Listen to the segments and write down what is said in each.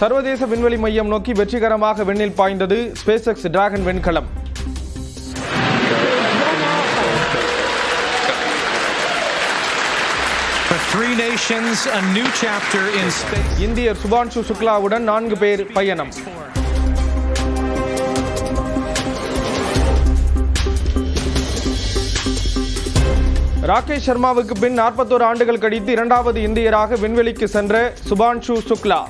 சர்வதேச விண்வெளி மையம் நோக்கி வெற்றிகரமாக விண்ணில் பாய்ந்தது ஸ்பேஸ் எக்ஸ் டிராகன் விண்கலம். இந்தியர் சுபான்ஷு சுக்லாவுடன் நான்கு பேர் பயணம். ராகேஷ் சர்மாவுக்கு பின் நாற்பத்தோரு ஆண்டுகள் கழித்து இரண்டாவது இந்தியராக விண்வெளிக்கு சென்ற சுபான்ஷு சுக்லா.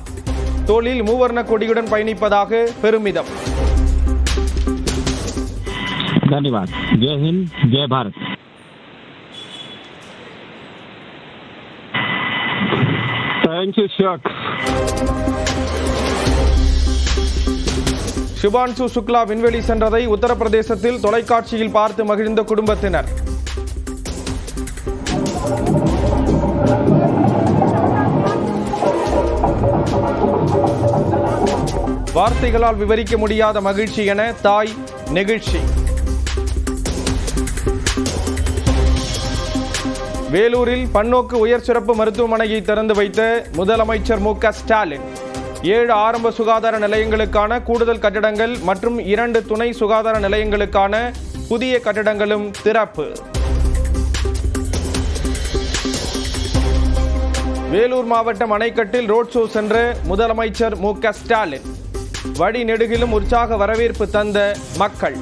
தோளில் மூவர்ண கொடியுடன் பயணிப்பதாக பெருமிதம் धन्यवाद जय हिंद जय Bharat Thank you, Chuck. Shubhanshu Shukla விண்வெளி சென்றதை உத்தரப்பிரதேசத்தில் தொலைக்காட்சியில் பார்த்து மகிழ்ந்த குடும்பத்தினர் வார்த்தைகளால் விவரிக்க முடியாத மகிழ்ச்சி என தாய் நெகிழ்ச்சி. வேலூரில் பன்னோக்கு உயர் சிறப்பு மருத்துவமனையை திறந்து வைத்த முதலமைச்சர் மு க ஸ்டாலின் ஏழு ஆரம்ப சுகாதார நிலையங்களுக்கான கூடுதல் கட்டடங்கள் மற்றும் இரண்டு துணை சுகாதார நிலையங்களுக்கான புதிய கட்டடங்களும் திறப்பு. வேலூர் மாவட்டம் அணைக்கட்டில் ரோட் ஷோ சென்ற முதலமைச்சர் மு க ஸ்டாலின் வழிநெடுகிலும் உற்சாக வரவேற்பு தந்த மக்கள்.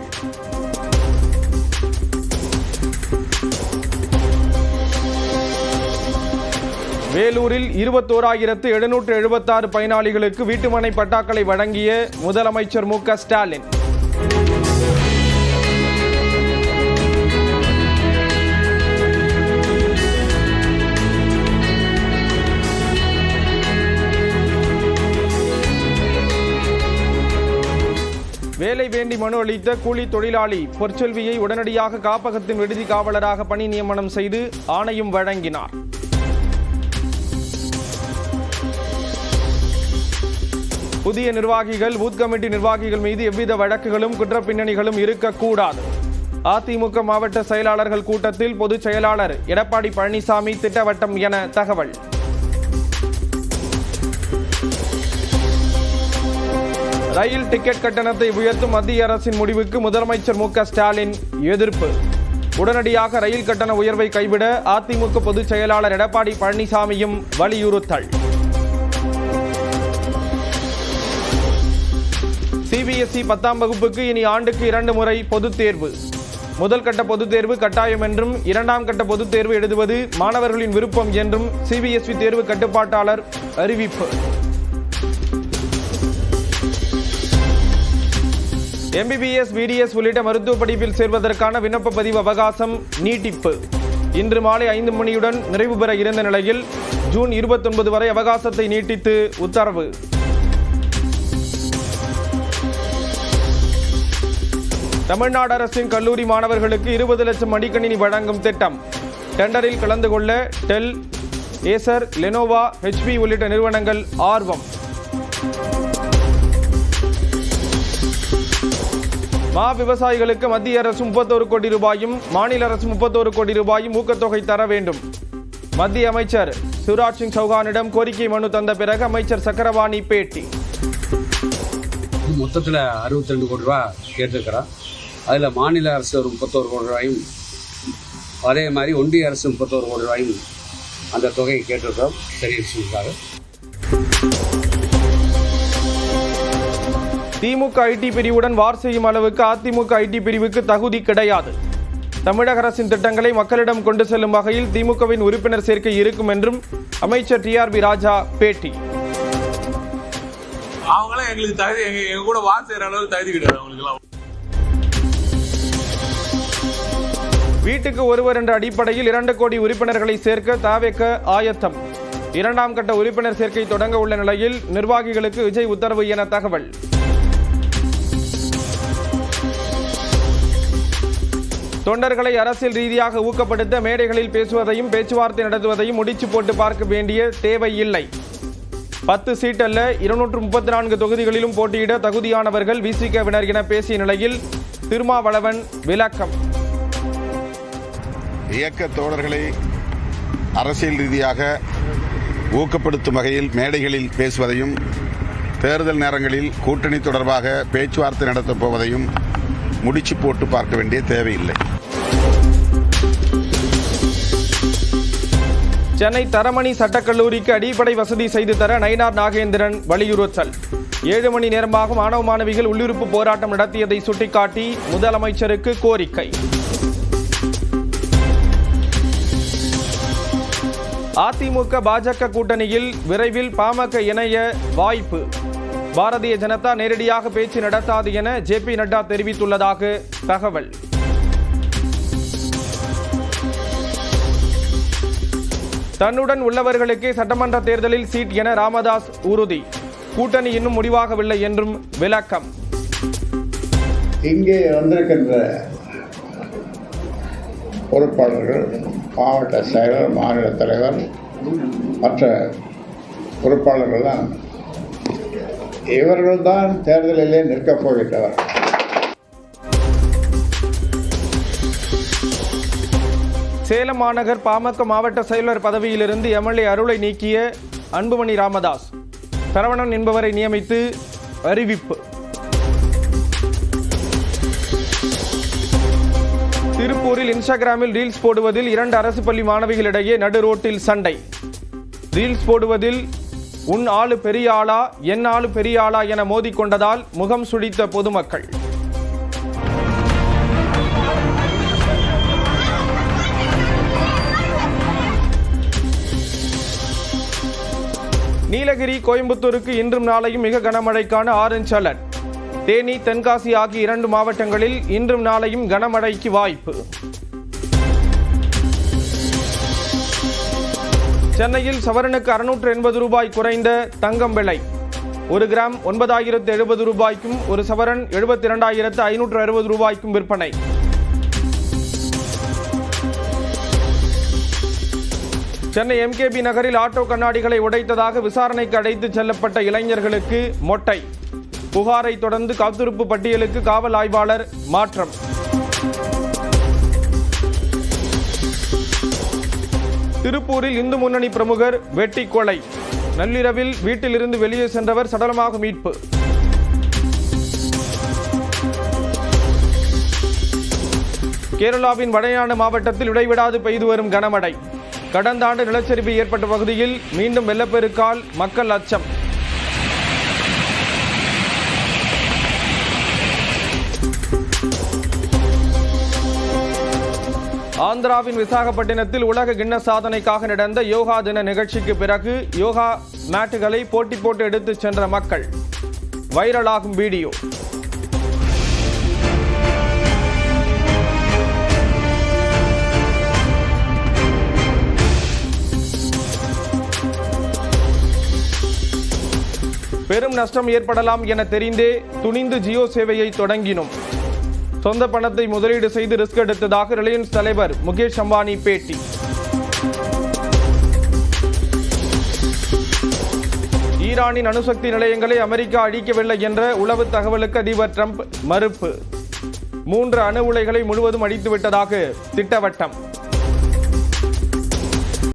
வேலூரில் இருபத்தோராயிரத்து எழுநூற்று எழுபத்தாறு பயனாளிகளுக்கு வீட்டுமனை பட்டாக்களை வழங்கிய முதலமைச்சர் மு ஸ்டாலின். வேண்டி மனு அளித்த கூலி தொழிலாளி பொற்செல்வியை உடனடியாக காப்பகத்தின் விடுதி காவலராக பணி நியமனம் செய்து ஆணையும் வழங்கினார். புதிய நிர்வாகிகள் பூத் கமிட்டி நிர்வாகிகள் மீது எவ்வித வழக்குகளும் குற்றப்பின்னணிகளும் இருக்கக்கூடாது. அதிமுக மாவட்ட செயலாளர்கள் கூட்டத்தில் பொதுச் செயலாளர் எடப்பாடி பழனிசாமி திட்டவட்டம் என தகவல். ரயில் டிக்கெட் கட்டணத்தை உயர்த்தும் மத்திய அரசின் முடிவுக்கு முதலமைச்சர் மு ஸ்டாலின் எதிர்ப்பு. உடனடியாக ரயில் கட்டண உயர்வை கைவிட அதிமுக பொதுச் செயலாளர் எடப்பாடி பழனிசாமியும் வலியுறுத்தல். சிபிஎஸ்இ பத்தாம் வகுப்புக்கு இனி ஆண்டுக்கு இரண்டு முறை பொதுத் தேர்வு. முதல் கட்ட பொதுத் தேர்வு கட்டாயம் என்றும் இரண்டாம் கட்ட பொதுத் தேர்வு எழுதுவது மாணவர்களின் விருப்பம் என்றும் சிபிஎஸ்இ தேர்வு கட்டுப்பாட்டாளர் அறிவிப்பு. எம்பிபிஎஸ் பிடிஎஸ் உள்ளிட்ட மருத்துவ படிப்பில் சேர்வதற்கான விண்ணப்ப பதிவு அவகாசம் நீட்டிப்பு. இன்று மாலை ஐந்து மணியுடன் நிறைவு பெற இருந்த நிலையில் ஜூன் இருபத்தொன்பது வரை அவகாசத்தை நீட்டித்து உத்தரவு. தமிழ்நாடு அரசின் கல்லூரி மாணவர்களுக்கு இருபது லட்சம் மடிக்கணினி வழங்கும் திட்டம். டெண்டரில் கலந்து கொள்ள டெல் ஏசர் லெனோவா ஹெச்பி உள்ளிட்ட நிறுவனங்கள் ஆர்வம். மா விவசாயிகளுக்கு மத்திய அரசு முப்பத்தோரு கோடி ரூபாயும் மாநில அரசு முப்பத்தோரு கோடி ரூபாயும் ஊக்கத்தொகை தர வேண்டும். மத்திய அமைச்சர் சிவராஜ் சிங் சௌகானிடம் கோரிக்கை மனு தந்த பிறகு அமைச்சர் சக்கரவாணி பேட்டி. மொத்தத்தில் அறுபத்தி ரெண்டு கோடி ரூபா கேட்டிருக்கிறோம் அதில் மாநில அரசு ஒரு முப்பத்தோரு கோடி ரூபாயும் அதே மாதிரி ஒன்றிய அரசு முப்பத்தோரு கோடி ரூபாயும் அந்த தொகையை கேட்டிருக்கிறோம். சரி விஷயத்துக்காக திமுக ஐடி பிரிவுடன் வார் செய்யும் அளவுக்கு அதிமுக ஐடி பிரிவுக்கு தகுதி கிடையாது. தமிழக அரசின் திட்டங்களை மக்களிடம் கொண்டு செல்லும் வகையில் திமுகவின் உறுப்பினர் சேர்க்கை இருக்கும் என்றும் அமைச்சர் டிஆர்பி ராஜா பேட்டி. அவங்களாம் எங்களுக்கு தகுதி எங்க எங்க கூட வார் செய்யற அளவுக்கு தகுதி கிடையாது அவங்களுக்குலாம் வீட்டுக்கு ஒருவர் என்ற அடிப்படையில் இரண்டு கோடி உறுப்பினர்களை சேர்க்க தாவேக்க ஆயத்தம். இரண்டாம் கட்ட உறுப்பினர் சேர்க்கை தொடங்க உள்ள நிலையில் நிர்வாகிகளுக்கு விஜய் உத்தரவு என தகவல். தொண்டர்களை அரசியல் ரீதியாக ஊக்கப்படுத்த மேடைகளில் பேசுவதையும் பேச்சுவார்த்தை நடத்துவதையும் முடிச்சு போட்டு பார்க்க வேண்டிய தேவை இல்லை பத்து சீட் அல்ல இருநூற்று முப்பத்தி நான்கு தொகுதிகளிலும் போட்டியிட தகுதியானவர்கள் விசிகவினர் என பேசிய நிலையில் திருமாவளவன் விளக்கம். இயக்க தோழர்களை அரசியல் ரீதியாக ஊக்கப்படுத்தும் வகையில் மேடைகளில் பேசுவதையும் தேர்தல் நேரங்களில் கூட்டணி தொடர்பாக பேச்சுவார்த்தை நடத்தப் போவதையும் முடிச்சு போட்டு பார்க்க வேண்டிய தேவையில்லை. சென்னை தரமணி சட்டக்கல்லூரிக்கு அடிப்படை வசதி செய்து தர நயினார் நாகேந்திரன் வலியுறுத்தல். ஏழு மணி நேரமாக மாணவ மாணவிகள் உள்ளிருப்பு போராட்டம் நடத்தியதை சுட்டிக்காட்டி முதலமைச்சருக்கு கோரிக்கை. அதிமுக பாஜக கூட்டணியில் விரைவில் பாமக இணைய வாய்ப்பு. பாரதிய ஜனதா நேரடியாக பேச்சு நடத்தாது என ஜே பி நட்டா தெரிவித்துள்ளதாக தகவல். தன்னுடன் உள்ளவர்களுக்கே சட்டமன்ற தேர்தலில் சீட் என ராமதாஸ் உறுதி. கூட்டணி இன்னும் முடிவாகவில்லை என்றும் விளக்கம். இங்கே வந்திருக்கின்ற பொறுப்பாளர்கள் மாவட்ட செயலர் மாநில தலைவர் மற்ற பொறுப்பாளர்கள்லாம் இவர்கள்தான் தேர்தலிலே நிற்கப் போகின்றவர்கள். சேலம் மாநகர் பாமக மாவட்ட செயலர் பதவியிலிருந்து எம்எல்ஏ அருளை நீக்கிய அன்புமணி ராமதாஸ். சரவணன் என்பவரை நியமித்து அறிவிப்பு. திருப்பூரில் இன்ஸ்டாகிராமில் ரீல்ஸ் போடுவதில் இரண்டு அரசு பள்ளி மாணவிகளிடையே நடு ரோட்டில் சண்டை. ரீல்ஸ் போடுவதில் உன் ஆளு பெரிய ஆளா என் ஆளு பெரிய ஆளா என மோதிக்கொண்டதால் முகம் சுழித்த பொதுமக்கள். நீலகிரி கோயம்புத்தூருக்கு இன்றும் நாளையும் மிக கனமழைக்கான ஆரஞ்ச் அலர்ட். தேனி தென்காசி ஆகிய இரண்டு மாவட்டங்களில் இன்றும் நாளையும் கனமழைக்கு வாய்ப்பு. சென்னையில் சவரனுக்கு அறுநூற்று எண்பது ரூபாய் குறைந்த தங்கம் விலை. ஒரு கிராம் ஒன்பதாயிரத்து எழுபது ரூபாய்க்கும் ஒரு சவரன் எழுபத்தி இரண்டாயிரத்து ஐநூற்று அறுபது ரூபாய்க்கும் விற்பனை. சென்னை எம்கேபி நகரில் ஆட்டோ கண்ணாடிகளை உடைத்ததாக விசாரணைக்கு அழைத்து செல்லப்பட்ட இளைஞர்களுக்கு மொட்டை. புகாரை தொடர்ந்து காத்திருப்பு பட்டியலுக்கு காவல் ஆய்வாளர் மாற்றம். திருப்பூரில் இந்து முன்னணி பிரமுகர் வெட்டி கொலை நள்ளிரவில் வீட்டிலிருந்து வெளியே சென்றவர் சடலமாக மீட்பு. கேரளாவின் வடையான மாவட்டத்தில் இடைவிடாது பெய்து வரும் கனமழை. கடந்த ஆண்டு நிலச்சரிவு ஏற்பட்ட பகுதியில் மீண்டும் வெள்ளப்பெருக்கால் மக்கள் அச்சம். ஆந்திராவின் விசாகப்பட்டினத்தில் உலக கிண்ண சாதனைக்காக நடந்த யோகா தின நிகழ்ச்சிக்கு பிறகு யோகா மேட்டுகளை போட்டி போட்டு எடுத்துச் சென்ற மக்கள். வைரலாகும் வீடியோ. பெரும் நஷ்டம் ஏற்படலாம் என தெரிந்தே துணிந்து ஜியோ சேவையை தொடங்கினோம். சொந்த பணத்தை முதலீடு செய்து ரிஸ்க் எடுத்ததாக ரிலையன்ஸ் தலைவர் முகேஷ் அம்பானி பேட்டி. ஈரானின் அணுசக்தி நிலையங்களை அமெரிக்கா அழிக்கவில்லை என்ற உளவு தகவலுக்கு அதிபர் ட்ரம்ப் மறுப்பு. மூன்று அணு உலைகளை முழுவதும் அழித்துவிட்டதாக திட்டவட்டம்.